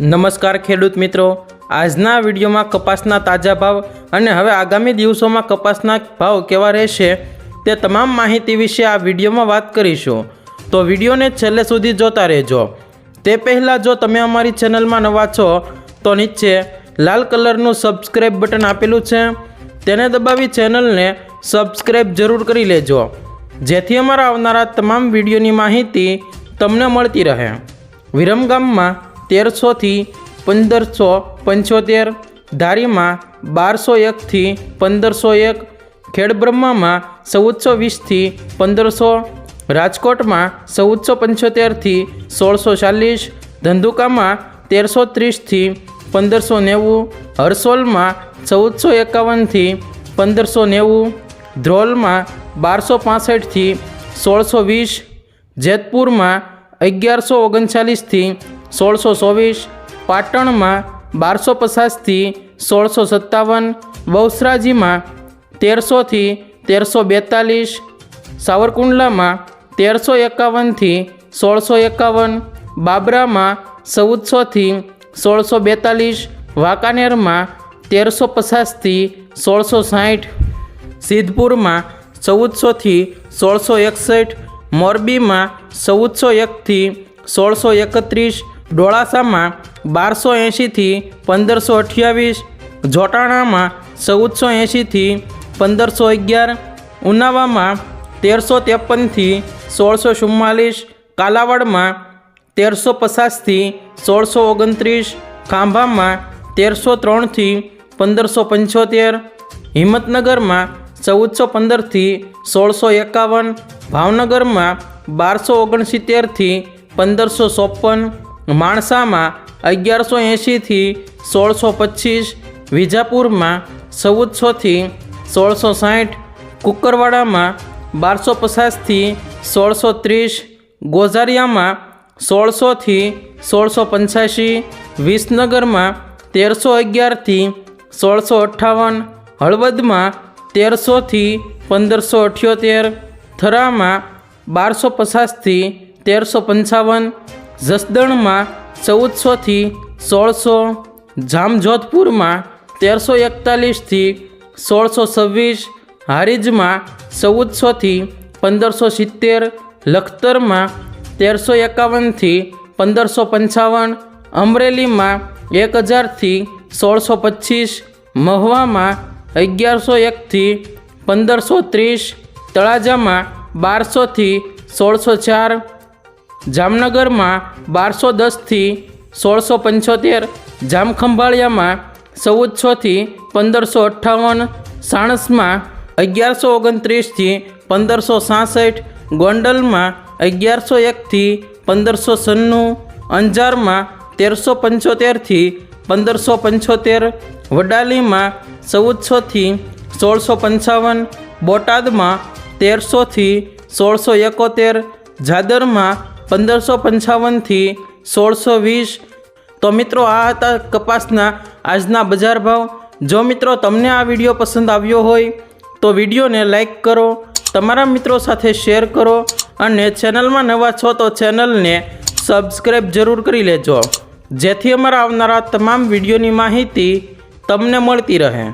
નમસ્કાર ખેડૂત મિત્રો. આજના વિડીયોમાં કપાસના તાજા ભાવ અને હવે આગામી દિવસોમાં કપાસના ભાવ કેવા રહેશે તે તમામ માહિતી વિશે આ વિડીયોમાં વાત કરીશું. તો વિડીયોને છેલ્લે સુધી જોતા રહેજો. તે પહેલાં જો તમે અમારી ચેનલમાં નવા છો, તો નીચે લાલ કલરનું સબસ્ક્રાઈબ બટન આપેલું છે. તેને દબાવી ચેનલને સબસ્ક્રાઈબ જરૂર કરી લેજો. જેથી અમારા આવનારા તમામ વિડીયોની માહિતી તમને મળતી રહે. વિરમગામમાં તેરસોથી પંદરસો પંચોતેર, ધારીમાં બારસો એકથી પંદરસો એક, ખેડબ્રહ્મામાં ચૌદસો વીસથી પંદરસો, રાજકોટમાં ચૌદસો પંચોતેરથી સોળસો ચાલીસ, ધંધુકામાં તેરસો ત્રીસથી પંદરસો નેવું, હરસોલમાં ચૌદસો એકાવનથી પંદરસો નેવું, ધ્રોલમાં બારસો પાસઠથી સોળસો વીસ, જેતપુરમાં અગિયારસો ઓગણચાલીસથી સોળસો ચોવીસ, પાટણમાં બારસો પચાસથી સોળસો સત્તાવન બહુસરાજીમાં તેરસોથી તેરસો બેતાલીસ, સાવરકુંડલામાં તેરસો એકાવનથી સોળસો એકાવન, બાબરામાં ચૌદસોથી સોળસો બેતાલીસ, વાંકાનેરમાં તેરસો પચાસથી સોળસો સાઠ, સિદ્ધપુરમાં ચૌદસોથી સોળસો એકસઠ, મોરબીમાં ચૌદસો એકથી સોળસો એકત્રીસ ડોળાસામાં બારસો એંશીથી પંદરસો અઠ્યાવીસ, જોટાણામાં ચૌદસો એંશીથી પંદરસો અગિયાર, ઉનાવામાં તેરસો ત્રેપનથી સોળસો ચુમ્માલીસ, કાલાવાડમાં તેરસો પચાસથી સોળસો ઓગણત્રીસ, ખાંભામાં તેરસો ત્રણથી પંદરસો પંચોતેર, હિંમતનગરમાં ચૌદસો પંદરથી સોળસો એકાવન, ભાવનગરમાં બારસો ઓગણસિત્તેરથી પંદરસો ચોપન માણસામાં અગિયારસો એંશીથી સોળસો પચીસ વિજાપુરમાં ચૌદસોથી સોળસો સાઠ કુકરવાડામાં બારસો પચાસથી સોળસો ત્રીસ ગોઝારિયામાં સોળસોથી સોળસો પંચ્યાસી વિસનગરમાં તેરસો અગિયારથી સોળસો અઠ્ઠાવન હળવદમાં તેરસોથી પંદરસો અઠ્યોતેર થરામાં બારસો પચાસથી તેરસો પંચાવન જસદણમાં ચૌદસોથી સોળસો, જામજોધપુરમાં તેરસો એકતાલીસથી સોળસો છવ્વીસ, હારીજમાં ચૌદસોથી પંદરસો સિત્તેર, લખતરમાં તેરસો એકાવનથી પંદરસો પંચાવન, અમરેલીમાં એક હજારથી સોળસો પચીસ, મહવામાં અગિયારસો એકથી પંદરસો ત્રીસ, તળાજામાં બારસોથી સોળસો ચાર જામનગરમાં બારસો દસથી સોળસો પંચોતેર, જામખંભાળિયામાં ચૌદસોથી પંદરસો અઠ્ઠાવન, સાણસમાં અગિયારસો ઓગણત્રીસથી પંદરસો સાસઠ, ગોંડલમાં અગિયારસો એકથી પંદરસો સન્નું, અંજારમાં તેરસો પંચોતેરથી પંદરસો પંચોતેર, વડાલીમાં ચૌદસોથી સોળસો પંચાવન, બોટાદમાં તેરસોથી સોળસો એકોતેર, જાદરમાં પંદરસો પંચાવનથી સોળસો વીસ. તો મિત્રો, આ હતા કપાસના આજના બજાર ભાવ. જો મિત્રો તમને આ વીડિયો પસંદ આવ્યો હોય, તો વિડીયોને લાઈક કરો, તમારા મિત્રો સાથે શેર કરો અને ચેનલમાં નવા છો તો ચેનલને સબસ્ક્રાઈબ જરૂર કરી લેજો. જેથી અમારા આવનારા તમામ વિડીયોની માહિતી તમને મળતી રહે.